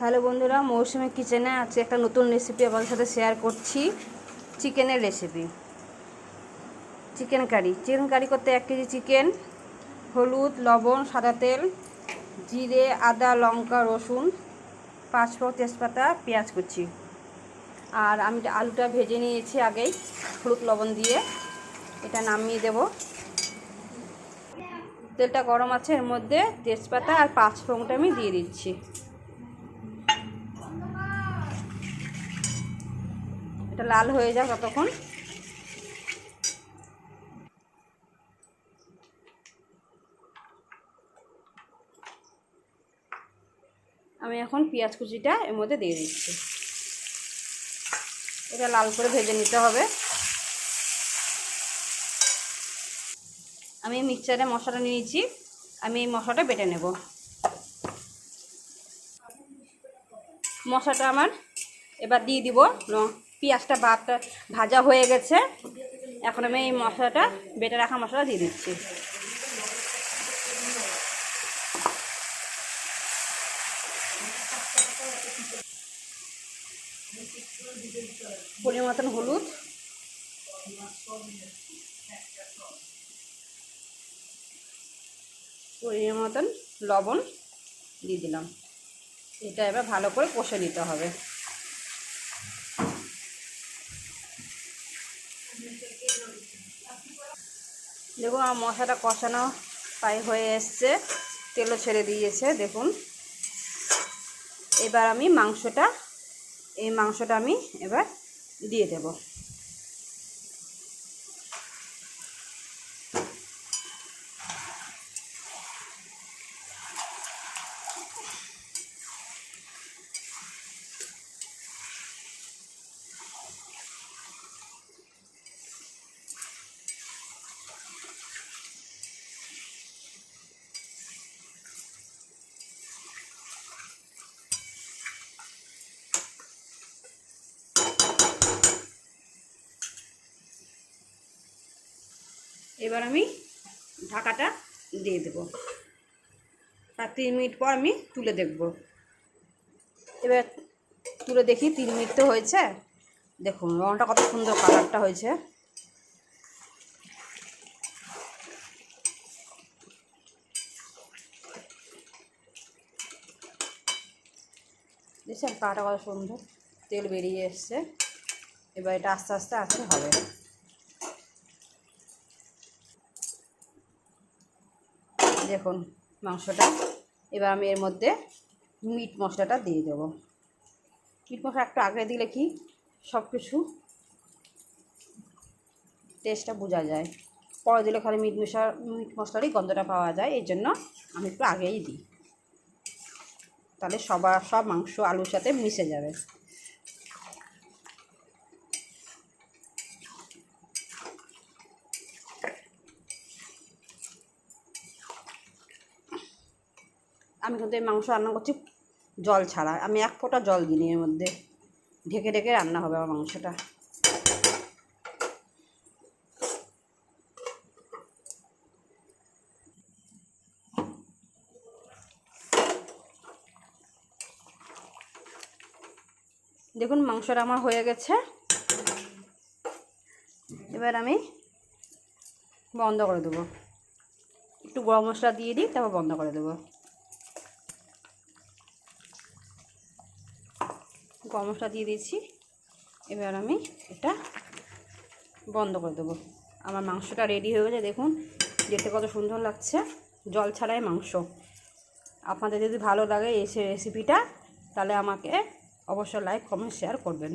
Hello বন্ধুরা, মৌসুমি কিচেনে আজকে একটা নতুন রেসিপি আপনাদের সাথে শেয়ার করছি, চিকেনের recipe chicken curry. Chicken curry করতে এক কেজি চিকেন, হলুদ, লবণ, সাদা তেল, জিরে, আদা, লঙ্কা, রসুন, পাঁচফোড়ন তেজপাতা, পেঁয়াজ কুচি। আর আমি আলুটা ভেজে নিয়েছি আগেই, হলুদ, লবণ দিয়ে। এটা নামিয়ে দেব। তেলটা গরম আছে, এর মধ্যে তেজপাতা আর পাঁচফোড়নটা আমি দিয়ে দিচ্ছি। এটা লাল হয়ে যাক ততক্ষণ। আমি এখন পেঁয়াজ কুচিটা এর মধ্যে দিয়ে দিচ্ছি। এটা লাল করে ভেজে নিতে হবে। আমি মিক্সারে মশলা নিয়েছি। আমি এই মশলাটা বেটে নেব। মশলাটা আমার এবার দিয়ে দিব। পেঁয়াজটা বাটা ভাজা হয়ে গেছে। এখন আমি এই মশলাটা, বেটে রাখা মশলা দিয়ে দিচ্ছি। পরিমাণ মতন হলুদ। পরিমাণ মতন লবণ দিয়ে দিলাম। এটা এবার ভালো করে কষে নিতে হবে। দেখুন আমার মশলাটা কষানো প্রায় হয়ে এসছে। তেলও ছেড়ে দিয়েছে, দেখুন। এবার আমি মাংসটা, এই মাংসটা আমি এবার দিয়ে দেব। এবার আমি ঢাকাটা দিয়ে দেব। আর তিন মিনিট পর আমি তুলে দেখব। এবার তুলে দেখি, তিন মিনিট তো হয়েছে। দেখুন রঙটা কত সুন্দর কালারটা হয়েছে। দেখছেন কাটা কত সুন্দর? তেল বেরিয়ে এসছে। এবার এটা আস্তে আস্তে আস্তে হবে। দেখুন মাংসটা। এবার আমি এর মধ্যে মিট মশলাটা দিয়ে দেব। মিট মশলা একটু আগে দিলে কি সব কিছু টেস্টটা বোঝা যায়। পরে দিলে খালি মিট মশলা, মিট মশলারই গন্ধটা পাওয়া যায়। এই জন্য আমি একটু আগেই দিই। তাহলে সবার, সব মাংস, আলুর সাথে মিশে যাবে। আমি কিন্তু এই মাংস রান্না করছি জল ছাড়া। আমি এক ফোঁটা জল দিই এর মধ্যে। ঢেকে ঢেকে রান্না হবে আমার মাংসটা। দেখুন মাংসটা আমার হয়ে গেছে। এবার আমি বন্ধ করে দেবো। একটু গরম মশলা দিয়ে দিই, তারপর বন্ধ করে দেবো। গরম মশলা দিয়ে দিয়েছি। এবার আমি এটা বন্ধ করে দেবো। আমার মাংসটা রেডি হয়ে গেছে, দেখুন, দেখতে কত সুন্দর লাগছে। জল ছাড়াই মাংস। আপনাদের যদি ভালো লাগে এই রেসিপিটা তাহলে আমাকে অবশ্যই লাইক কমেন্ট শেয়ার করবেন।